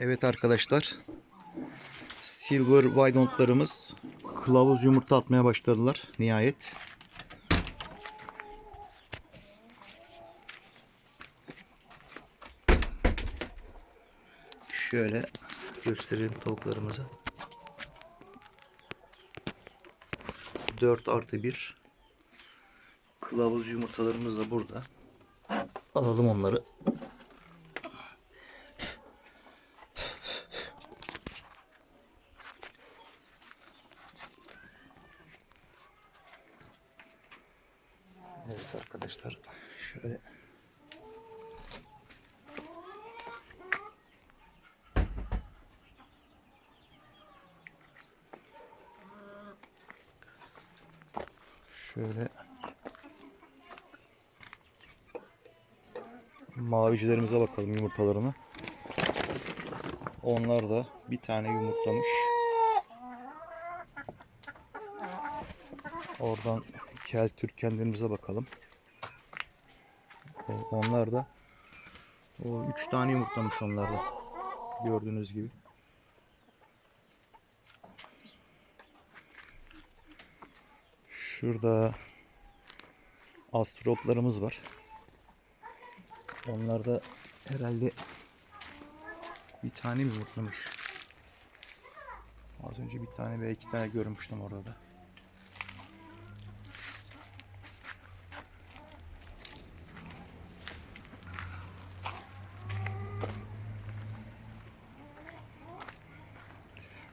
Evet arkadaşlar. Silver Wydon'larımız kılavuz yumurta atmaya başladılar nihayet. Şöyle gösterelim tavuklarımızı. 4 artı 1 kılavuz yumurtalarımız da burada. Alalım onları. Evet arkadaşlar şöyle şöyle mavicilerimize bakalım yumurtalarına. Onlar da bir tane yumurtlamış. Oradan kel türkenlerimize bakalım. O- Onlar da o üç tane yumurtlamış onlar da. Gördüğünüz gibi. Şurada astroplarımız var. Onlar da herhalde bir tane yumurtlamış? Az önce bir tane veya iki tane görmüştüm orada da.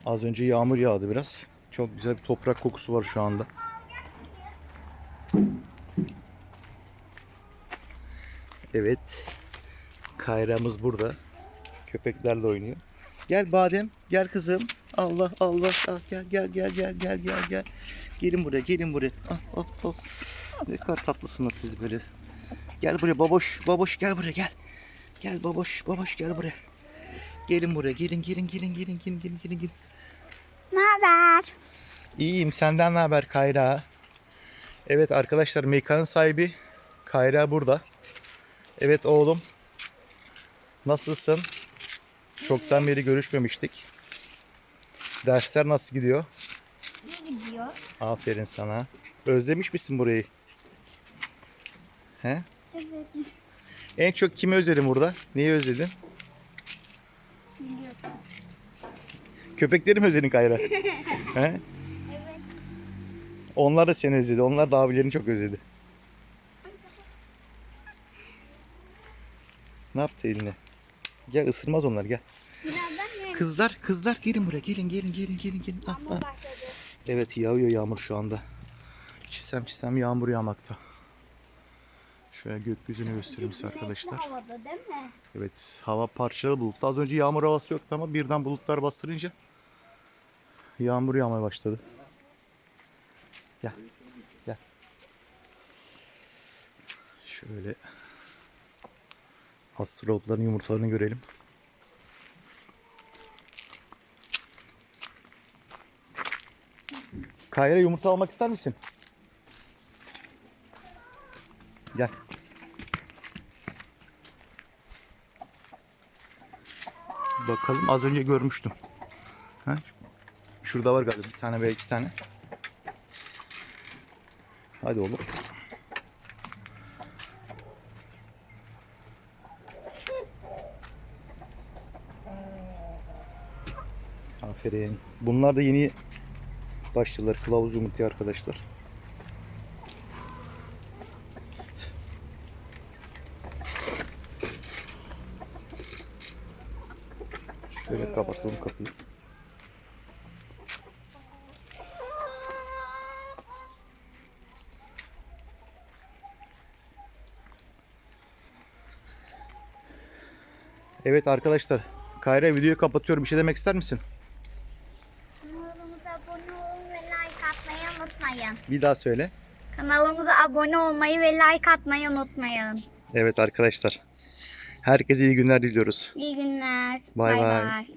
Az önce yağmur yağdı biraz. Çok güzel bir toprak kokusu var şu anda. Evet. Kayra'mız burada. Köpeklerle oynuyor. Gel Badem, gel kızım. Allah Allah, ah, gel gel gel gel gel gel gel. Gelin buraya, gelin buraya. Ah, ah, ah. Ne kadar tatlısınız siz böyle. Gel buraya baboş, baboş gel buraya gel. Gel baboş, baboş gel buraya. Gelin buraya, gelin gelin gelin gelin gelin gelin gelin. gelin. Haber? İyiyim. Senden ne haber Kayra? Evet arkadaşlar mekanın sahibi Kayra burada. Evet oğlum. Nasılsın? Çoktan beri görüşmemiştik. Dersler nasıl gidiyor? Ne gidiyor? Aferin sana. Özlemiş misin burayı? He? Evet. En çok kimi özledin burada? Neyi özledin? Köpekleri mi özledin Kayra? He? Evet. Onlar da seni özledi. Onlar da abilerini çok özledi. Ne yaptı eline? Gel ısırmaz onlar gel. Birazdan? Kızlar kızlar gelin buraya gelin gelin gelin gelin gelin. Ah, ah. Evet yağıyor yağmur şu anda. Çisem çisem yağmur yağmakta. Şöyle gökyüzünü göstereyim size arkadaşlar. Havada değil mi? Evet hava parçalı bulutlu. Az önce yağmur havası yoktu ama birden bulutlar bastırınca yağmur yağmaya başladı. Gel. Gel. Şöyle astrolotların yumurtalarını görelim. Kayra yumurta almak ister misin? Gel. Bakalım az önce görmüştüm. Ha? Şurada var galiba bir tane veya iki tane. Hadi oğlum. Aferin. Bunlar da yeni başladılar kılavuz yumurtaya arkadaşlar. Şöyle kapatalım kapıyı. Evet arkadaşlar. Kayra videoyu kapatıyorum. Bir şey demek ister misin? Kanalımıza abone olun ve like atmayı unutmayın. Bir daha söyle. Kanalımıza abone olmayı ve like atmayı unutmayın. Evet arkadaşlar. Herkese iyi günler diliyoruz. İyi günler. Bay bay. bay.